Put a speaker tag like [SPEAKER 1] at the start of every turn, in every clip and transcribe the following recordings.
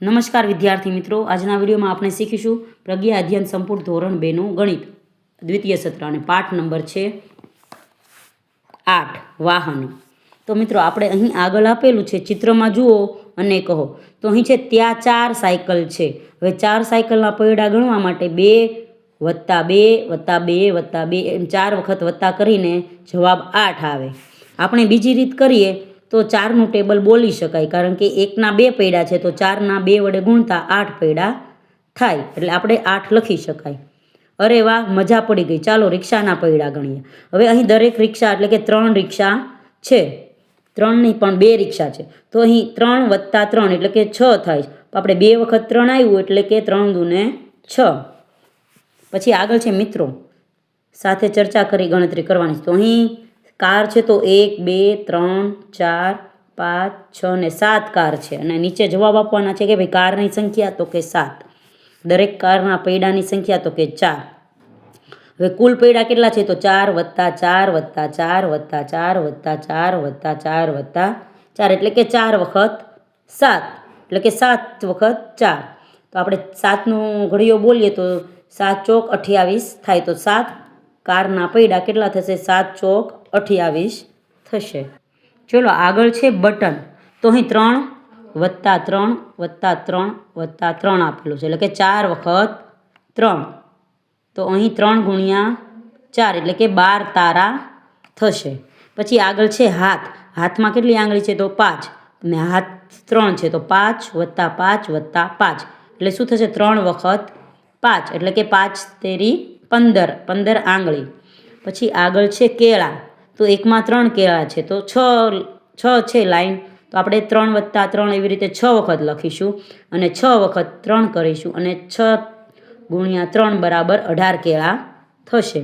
[SPEAKER 1] નમસ્કાર વિદ્યાર્થી મિત્રો. આજના વિડીયોમાં આપણે શીખીશું પ્રજ્ઞા અધ્યયન સંપૂર્ણ ધોરણ બેનું ગણિત. દ્વિતીય સત્ર અને પાઠ નંબર છે આઠ, વાહનો. તો મિત્રો, આપણે અહીં આગળ આપેલું છે ચિત્રમાં જુઓ અને કહો. તો અહીં છે, ત્યાં ચાર સાયકલ છે. હવે ચાર સાયકલના પૈડા ગણવા માટે બે વત્તા બે વત્તા બે વત્તા બે એમ ચાર વખત વત્તા કરીને જવાબ આઠ આવે. આપણે બીજી રીત કરીએ. તો ચારનું ટેબલ બોલી શકાય. કારણ કે એકના બે પૈડા છે, તો ચારના બે વડે ગુણતા આઠ પૈડા થાય. એટલે આપણે આઠ લખી શકાય. અરે વાહ, મજા પડી ગઈ. ચાલો રિક્ષાના પૈડા ગણીએ. હવે અહીં દરેક રિક્ષા, એટલે કે ત્રણ રિક્ષા છે. ત્રણની પણ બે રિક્ષા છે. તો અહીં ત્રણ વત્તા ત્રણ, એટલે કે છ થાય. આપણે બે વખત ત્રણ આવ્યું, એટલે કે ત્રણ દૂને છ. પછી આગળ છે મિત્રો. સાથે ચર્ચા કરી ગણતરી કરવાની. છે. તો અહીં કાર છે તો એક, બે, ત્રણ, ચાર, પાંચ, છ ને સાત કાર છે. અને નીચે જવાબ આપવાના છે કે ભાઈ કારની સંખ્યા તો કે સાત. દરેક કારના પૈડાની સંખ્યા તો કે ચાર. હવે કુલ પૈડા કેટલા છે તો ચાર વત્તા ચાર વત્તા ચાર વત્તા ચાર વત્તા ચાર વત્તા ચાર વત્તા ચાર. એટલે કે ચાર વખત સાત. એટલે કે સાત વખત ચાર. તો આપણે સાતનું ઘડીઓ બોલીએ તો સાત ચોક અઠ્યાવીસ થાય તો સાત. કારના પૈડા કેટલા થશે? સાત ચોક અઠ્યાવીસ થશે. ચલો આગળ છે બટન. તો અહીં ત્રણ વત્તા ત્રણ વત્તા ત્રણ વત્તા ત્રણ આપેલું છે. એટલે કે ચાર વખત ત્રણ. તો અહીં ત્રણ ગુણ્યા ચાર એટલે કે બાર તારા થશે. પછી આગળ છે હાથ. હાથમાં કેટલી આંગળી છે? તો પાંચ. ને હાથ ત્રણ છે. તો પાંચ વત્તા પાંચ વત્તા પાંચ. એટલે શું થશે? ત્રણ વખત પાંચ. એટલે કે પાંચ તેરી પંદર. પંદર આંગળી. પછી આગળ છે કેળા. તો એકમાં ત્રણ કેળા છે. તો છ છ છે લાઈન. તો આપણે ત્રણ વત્તા ત્રણ એવી રીતે છ વખત લખીશું અને છ વખત ત્રણ કરીશું અને છ ગુણ્યા ત્રણ બરાબર અઢાર કેળા થશે.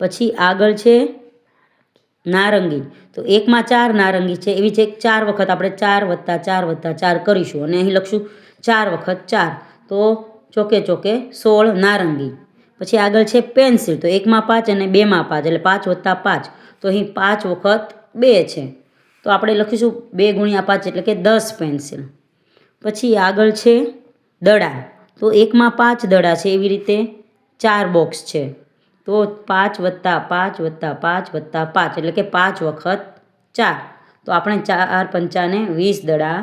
[SPEAKER 1] પછી આગળ છે નારંગી. તો એકમાં ચાર નારંગી છે. એવી જ એક ચાર વખત આપણે ચાર વત્તા ચાર વત્તા ચાર કરીશું અને અહીં લખશું ચાર વખત ચાર. તો ચોકે ચોકે સોળ નારંગી. પછી આગળ છે પેન્સિલ, તો એકમાં પાંચ અને બેમાં પાંચ, એટલે પાંચ વત્તા પાંચ. તો અહીં પાંચ વખત બે છે. તો આપણે લખીશું બે ગુણ્યા પાંચ એટલે કે દસ પેન્સિલ. પછી આગળ છે દડા. તો એકમાં પાંચ દડા છે, એવી રીતે ચાર બોક્સ છે. તો પાંચ વત્તા પાંચ વત્તા પાંચ વત્તા પાંચ, એટલે કે પાંચ વખત ચાર. તો આપણે ચાર પંચાને વીસ દડા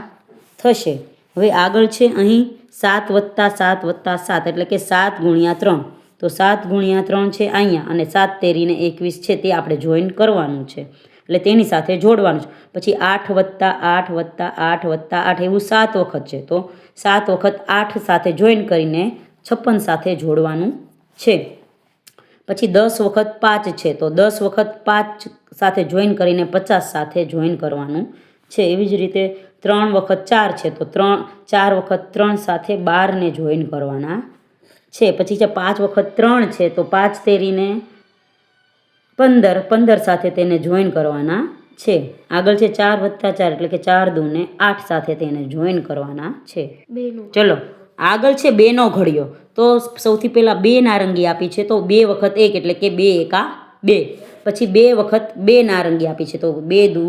[SPEAKER 1] થશે. હવે આગળ છે અહીં સાત વત્તા સાત વત્તા સાત, એટલે કે સાત ગુણ્યા ત્રણ. તો સાત ગુણ્યા ત્રણ છે અહીંયા અને સાત તેરીને એકવીસ છે તે આપણે જોઈન કરવાનું છે. એટલે તેની સાથે જોડવાનું છે. પછી આઠ વત્તા આઠ વત્તા આઠ વત્તા આઠ એવું સાત વખત છે. તો સાત વખત આઠ સાથે જોઈન કરીને છપ્પન સાથે જોડવાનું છે. પછી દસ વખત પાંચ છે. તો દસ વખત પાંચ સાથે જોઈન કરીને પચાસ સાથે જોઈન કરવાનું છે. એવી જ રીતે ત્રણ વખત ચાર છે. તો ત્રણ ચાર વખત ત્રણ સાથે બારને જોઈન કરવાના છે. પછી છે પાંચ વખત ત્રણ છે તો પાંચ તેરીને પંદર પંદર સાથે તેને જોઈન કરવાના છે. આગળ છે ચાર વત્તા ચાર એટલે કે ચાર દૂને આઠ સાથે તેને જોઈન કરવાના છે. ચલો આગળ છે બેનો ઘડિયો. તો સૌથી પહેલાં બે નારંગી આપી છે તો બે વખત એક એટલે કે બે એકા બે. પછી બે વખત બે નારંગી આપી છે તો બે દુ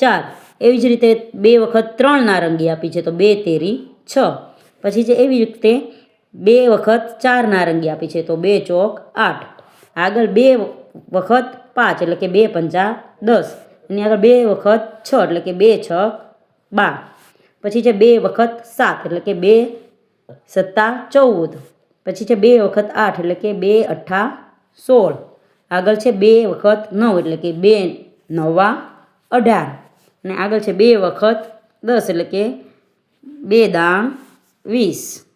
[SPEAKER 1] ચાર. એવી જ રીતે બે વખત ત્રણ નારંગી આપી છે તો બે તેરી છ. પછી છે એવી રીતે બે વખત ચાર નારંગી આપી છે, તો બે ચોક આઠ. આગળ બે વખત પાંચ, એટલે કે બે પંચા દસ. અને આગળ બે વખત છ, એટલે કે બે છ બાર. પછી છે બે વખત સાત, એટલે કે બે સત્તા ચૌદ. પછી છે બે વખત આઠ, એટલે કે બે અઠ્ઠા સોળ. આગળ છે બે વખત નવ, એટલે કે બે નવા અઢાર. અને આગળ છે બે વખત દસ, એટલે કે બે દાણ વીસ.